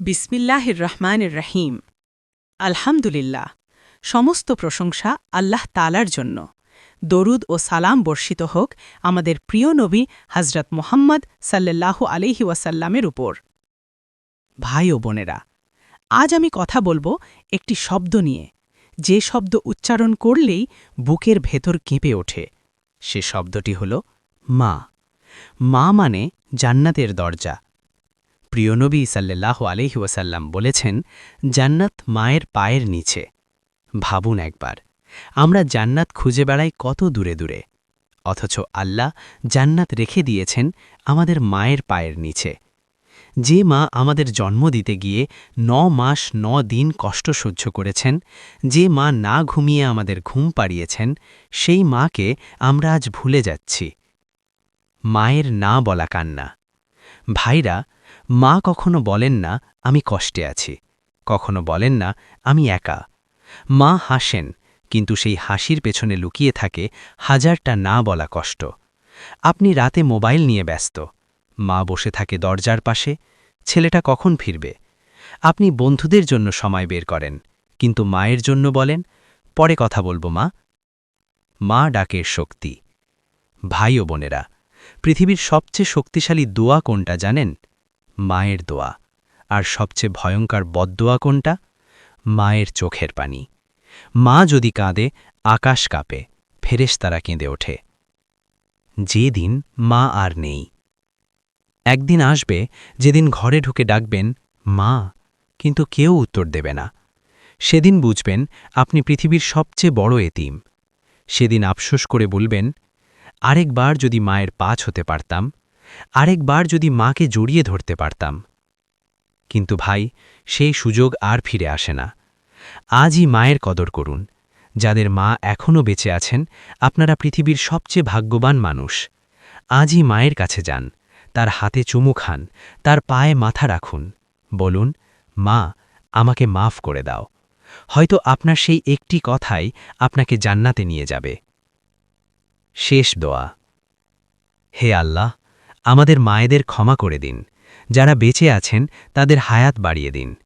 বিসমিল্লাহির রহমানির রহিম আলহামদুলিল্লাহ, সমস্ত প্রশংসা আল্লাহ তালার জন্য। দরুদ ও সালাম বর্ষিত হোক আমাদের প্রিয় নবী হজরত মোহাম্মদ সাল্লাল্লাহু আলহি ওয়াসাল্লামের উপর। ভাই ও বোনেরা, আজ আমি কথা বলব একটি শব্দ নিয়ে। যে শব্দ উচ্চারণ করলেই বুকের ভেতর কেঁপে ওঠে। সে শব্দটি হল মা। মা মানে জান্নাতের দরজা। প্রিয়নবী সাল্লাহ আলহি ওয়াসাল্লাম বলেছেন, জান্নাত মায়ের পায়ের নিচে। ভাবুন একবার, আমরা জান্নাত খুঁজে বেড়াই কত দূরে দূরে? অথচ আল্লাহ জান্নাত রেখে দিয়েছেন আমাদের মায়ের পায়ের নিচে। যে মা আমাদের জন্ম দিতে গিয়ে ন মাস ন দিন কষ্ট সহ্য করেছেন, যে মা না ঘুমিয়ে আমাদের ঘুম পাড়িয়েছেন, সেই মাকে আমরা আজ ভুলে যাচ্ছি। মায়ের না বলা কান্না। ভাইরা, মা কখনো বলেন না, আমি কষ্টে আছি। কখনো বলেন না, আমি একা। মা হাসেন, কিন্তু সেই হাসির পেছনে লুকিয়ে থাকে হাজারটা না বলা কষ্ট। আপনি রাতে মোবাইল নিয়ে ব্যস্ত। মা বসে থাকে দরজার পাশে। ছেলেটা কখন ফিরবে? আপনি বন্ধুদের জন্য সময় বের করেন, কিন্তু মায়ের জন্য বলেন, পরে কথা বলব মা। মা ডাকের শক্তি। ভাই ও বোনেরা পৃথিবীর সবচেয়ে শক্তিশালী দোয়া কোনটা জানেন? মায়ের দোয়া। আর সবচেয়ে ভয়ঙ্কর বদদোয়া কোনটা? মায়ের চোখের পানি। মা যদি কাঁদে, আকাশ কাঁপে, ফেরেশতারা কেঁদে ওঠে। যে দিন মা আর নেই। একদিন আসবে, যেদিন ঘরে ঢুকে ডাকবেন, মা, কিন্তু কেউ উত্তর দেবে না। সেদিন বুঝবেন, আপনি পৃথিবীর সবচেয়ে বড় এতিম। সেদিন আফসোস করে বলবেন আরেকবার যদি মায়ের পাছ হতে পারতাম, আরেকবার যদি মাকে জড়িয়ে ধরতে পারতাম। কিন্তু ভাই, সেই সুযোগ আর ফিরে আসে না। আজই মায়ের কদর করুন। যাদের মা এখনও বেঁচে আছেন, আপনারা পৃথিবীর সবচেয়ে ভাগ্যবান মানুষ। আজই মায়ের কাছে যান, তার হাতে চুমু খান, তার পায়ে মাথা রাখুন। বলুন, মা, আমাকে মাফ করে দাও। হয়তো আপনার সেই একটি কথাই আপনাকে জান্নাতে নিয়ে যাবে। শেষ দোয়া। হে আল্লাহ, আমাদের মায়েদের ক্ষমা করে দিন। যারা বেঁচে আছেন, তাদের হায়াত বাড়িয়ে দিন।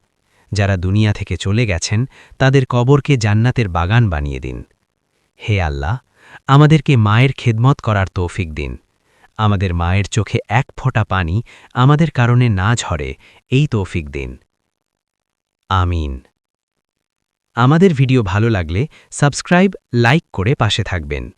যারা দুনিয়া থেকে চলে গেছেন, তাদের কবরকে জান্নাতের বাগান বানিয়ে দিন। হে আল্লাহ, আমাদেরকে মায়ের খেদমত করার তৌফিক দিন। আমাদের মায়ের চোখে এক ফোঁটা পানি আমাদের কারণে না ঝরে, এই তৌফিক দিন। আমিন। আমাদের ভিডিও ভালো লাগলে সাবস্ক্রাইব, লাইক করে পাশে থাকবেন।